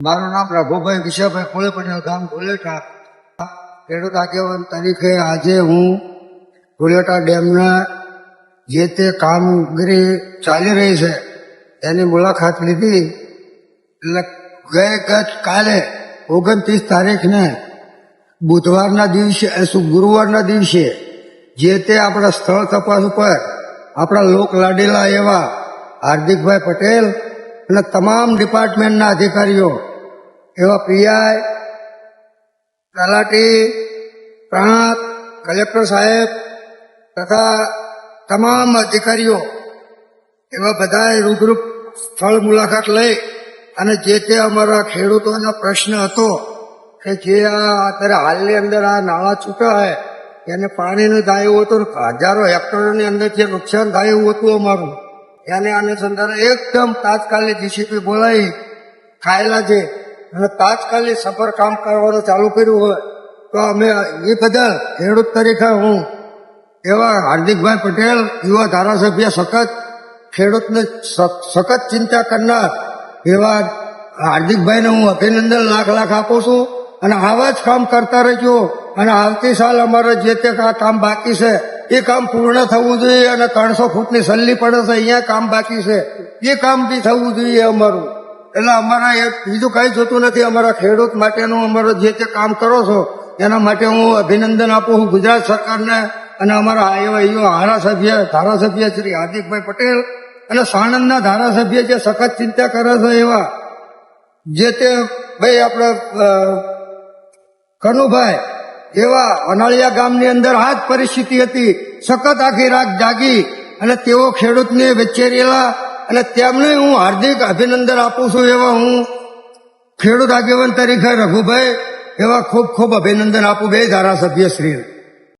મારું નામ રઘુભાઈ વિશાભાઈ ખોલે પટેલ, ગામ ગોલેટા ખેડૂત આગેવાન તરીકે આજે હું ગોલેટા ડેમના જે તે કામગીરી ચાલી રહી છે, એની મુલાકાત લીધી. એટલે ગઈ ગત કાલે ઓગણત્રીસ તારીખને બુધવારના દિવસે શું ગુરુવારના દિવસે, જે તે આપણા સ્થળ તપાસ ઉપર આપણા લોક લાડેલા એવા હાર્દિકભાઈ પટેલ અને તમામ ડિપાર્ટમેન્ટના અધિકારીઓ એવા પીઆઈ, તલાટી, પ્રાંત, કલેક્ટર સાહેબ તથા તમામ અધિકારીઓ એવા બધાએ રૂબરૂ સ્થળ મુલાકાત લઈ અને જે તે અમારા ખેડૂતોનો પ્રશ્ન હતો કે જે આ અત્યારે હાલની અંદર આ નાણાં છૂટા હોય એને પાણીનું થાય એવું હતું હજારો હેક્ટરોની અંદર જે નુકસાન થાય એવું હતું અમારું. એને અનુસંધાને એકદમ તાત્કાલિક ડીસીપી બોલાવી, ખાયેલા છે અને તાત્કાલિક સફર કામ કરવાનું ચાલુ કર્યું હોય, તો અમે એ બધા ખેડૂત તરીકે હું એવા હાર્દિકભાઈ પટેલ, યુવા ધારાસભ્ય સખત ખેડૂતને સખત ચિંતા કરનાર એવા હાર્દિકભાઈને હું અભિનંદન લાખ લાખ આપું છું. અને આવા જ કામ કરતા રહેજો. અને આવતી સાલ અમારે જે તે કામ બાકી છે, એ કામ પૂર્ણ થવું જોઈએ અને ત્રણસો ફૂટની સલ્લી પડે છે, અહીંયા કામ બાકી છે. એ કામ બી થવું જોઈએ અમારું. એટલે અમારા એ બીજું કઈ જોતું નથી. અમારા ખેડૂત માટેનું અમારું જે તે કામ કરો છો, એના માટે હું અભિનંદન આપું છું ગુજરાત સરકારને અને અમારા એવા ધારાસભ્ય ધારાસભ્ય શ્રી હાર્દિકભાઈ પટેલ અને સાણંદના ધારાસભ્ય જે સખત ચિંતા કરે છે એવા, જે તે ભાઈ આપણે કનુભાઈ એવા અનાળિયા ગામની અંદર આ જ પરિસ્થિતિ હતી, સખત આખી રાત જાગી અને તેઓ ખેડૂતને વચ્ચે અને તેમને હું હાર્દિક અભિનંદન આપું છું એવા હું ખેડૂત આગેવાન તરીકે રઘુભાઈ એવા ખૂબ ખૂબ અભિનંદન આપું બે ધારાસભ્ય શ્રી